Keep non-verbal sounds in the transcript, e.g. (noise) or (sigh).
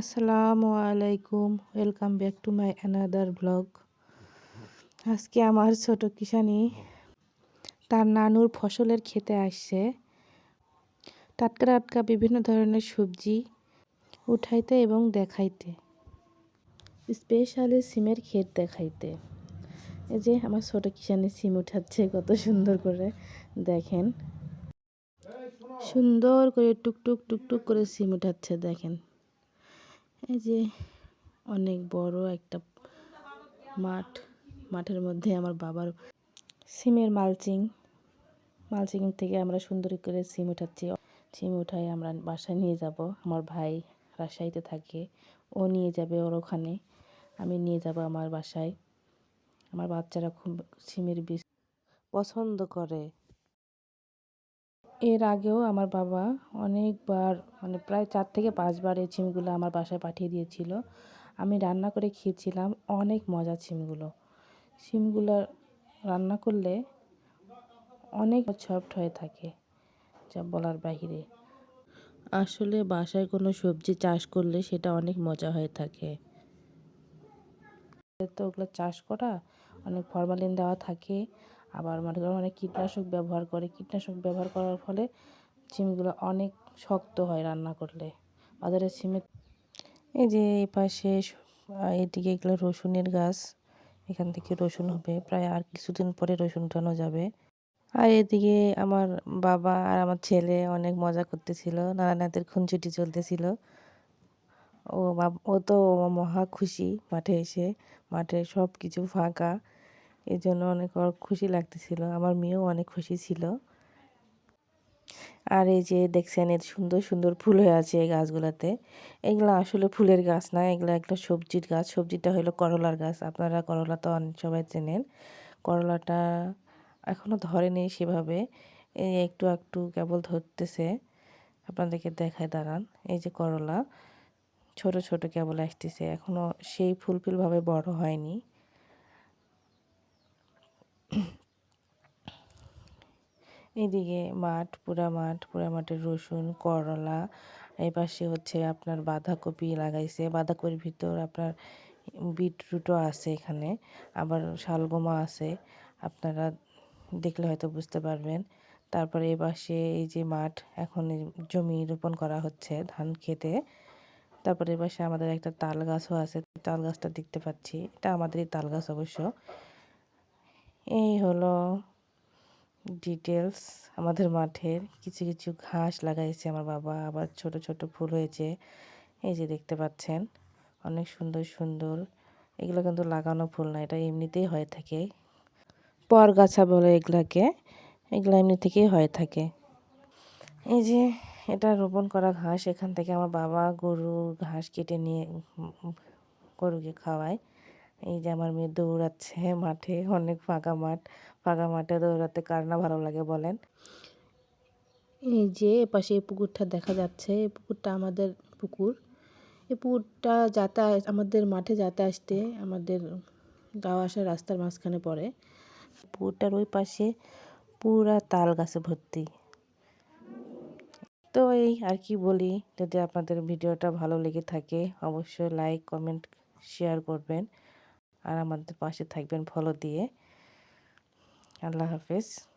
আসসালামু আলাইকুম welcome back to my another blog আজকে আমার ছোট কিষানি তার নানুর ফসলের খেতে আসছে। টাটকা টাটকা বিভিন্ন ধরনের সবজি উঠাইতে এবং দেখাইতে। স্পেশালি সিমের ক্ষেত দেখাইতে। এই যে আমার ছোট কিষানি সিম উঠাচ্ছে, কত সুন্দর করে দেখেন। সুন্দর করে টুকটুক টুকটুক করে সিম উঠাচ্ছে, দেখেন। এই যে অনেক বড় একটা মাঠ, মাঠের মধ্যে আমার বাবার সিমের মালচিং মালচিং থেকে আমরা সুন্দর করে সিম উঠাচ্ছি। সিম উঠাই আমরা বাসায় নিয়ে যাব। আমার ভাই রাজশাহীতে থাকে, ও নিয়ে যাবে ওর ওখানে। আমি নিয়ে যাব আমার বাসায়। আমার বাচ্চারা খুব সিমের বীজ পছন্দ করে। এর আগেও আমার বাবা অনেকবার মানে প্রায় চার থেকে পাঁচবার এই ছিমগুলো আমার বাসায় পাঠিয়ে দিয়েছিল। আমি রান্না করে খেয়েছিলাম, অনেক মজা ছিমগুলো। সিমগুলো রান্না করলে অনেক সফট হয়ে থাকে, যা বলার বাহিরে। আসলে বাসায় কোনো সবজি চাষ করলে সেটা অনেক মজা হয়ে থাকে। তো ওগুলো চাষ করা, অনেক ফরমালিন দেওয়া থাকে। আবার মনে করেন অনেক কীটনাশক ব্যবহার করে, কীটনাশক ব্যবহার করার ফলে সিমগুলো অনেক শক্ত হয় রান্না করলে। বাজারের সিমে এই যে এই পাশে এদিকে এগুলো রসুনের গাছ, এখান থেকে রসুন হবে, প্রায় আর কিছুদিন পরে রসুন উঠানো যাবে। আর এদিকে আমার বাবা আর আমার ছেলে অনেক মজা করতেছিল নানা নাতের খুনছুটি চলতেছিল। ও ও তো মহা খুশি মাঠে এসে, মাঠে সব কিছু ফাঁকা। এই জন্য অনেক খুশি লাগতেছিল। আমার মেয়েও অনেক খুশি ছিল। আর এই যে দেখছেন, এর সুন্দর সুন্দর ফুল হয়ে আছে এই গাছগুলোতে। এগুলো আসলে ফুলের গাছ না, এগুলো একটা সবজির গাছ। সবজিটা হলো করলার গাছ। আপনারা করলা তো অনেক সবাই চেনেন। করলাটা এখনও ধরেনি সেভাবে। এই একটু একটু কেবল ধরতেছে। আপনাদেরকে দেখায় দাঁড়ান। এই যে করলা, ছোট ছোট কেবল আসতেছে। এখনও সেই ফুলফিলভাবে বড় হয়নি। এদিকে মাঠ, পুরা মাঠ, পুরা মাঠের রসুন, করলা, এই পাশে হচ্ছে আপনার বাঁধাকপি লাগাইছে। বাঁধাকপির ভিতর আপনার বিটরুটও আছে এখানে, আবার শালগমা আছে, আপনারা দেখলে হয়তো বুঝতে পারবেন। তারপরে এ পাশে এই যে মাঠ, এখন জমি রোপণ করা হচ্ছে ধান খেতে। তারপরে এ পাশে আমাদের একটা তাল গাছও আছে, তাল গাছটা দেখতে পাচ্ছি। এটা আমাদেরই তাল গাছ অবশ্য। এই হলো ডিটেলস আমাদের মাঠের। কিছু কিছু ঘাস লাগাইছে আমার বাবা, আবার ছোট ছোট ফুল হয়েছে। এই যে দেখতে পাচ্ছেন, অনেক সুন্দর সুন্দর। এগুলো কিন্তু লাগানো ফুল না, এটা এমনিতেই হয়ে থাকে। পরগাছা বলে এগুলাকে, এগুলো এমনি থেকেই হয়ে থাকে। এই যে এটা রোপণ করা ঘাস, এখান থেকে আমার বাবা গরু ঘাস কেটে নিয়ে গরুকে খাওয়ায়। এই যে আমার মেয়ে দৌড়াচ্ছে (laughs) মাঠে অনেক ফাঁকা মাঠ। ফাঁকা মাঠে দৌড়াতে কার না ভালো লাগে বলেন? এই যে এপাশে এই পুকুরটা দেখা যাচ্ছে এই পুকুরটা আমাদের পুকুর। এই পুকুরটা যাতায়াত আমাদের মাঠে যাতে আসতে আমাদের যাওয়া আসার রাস্তার মাঝখানে পড়ে। পুকুরটার ওই পাশে পুরা তাল গাছে ভর্তি। তো এই আর কি বলি যদি আপনাদের ভিডিওটা ভালো লেগে থাকে অবশ্যই লাইক কমেন্ট শেয়ার করবেন। আর আমাদের পাশে থাকবেন ফলো দিয়ে। আল্লাহ হাফেজ।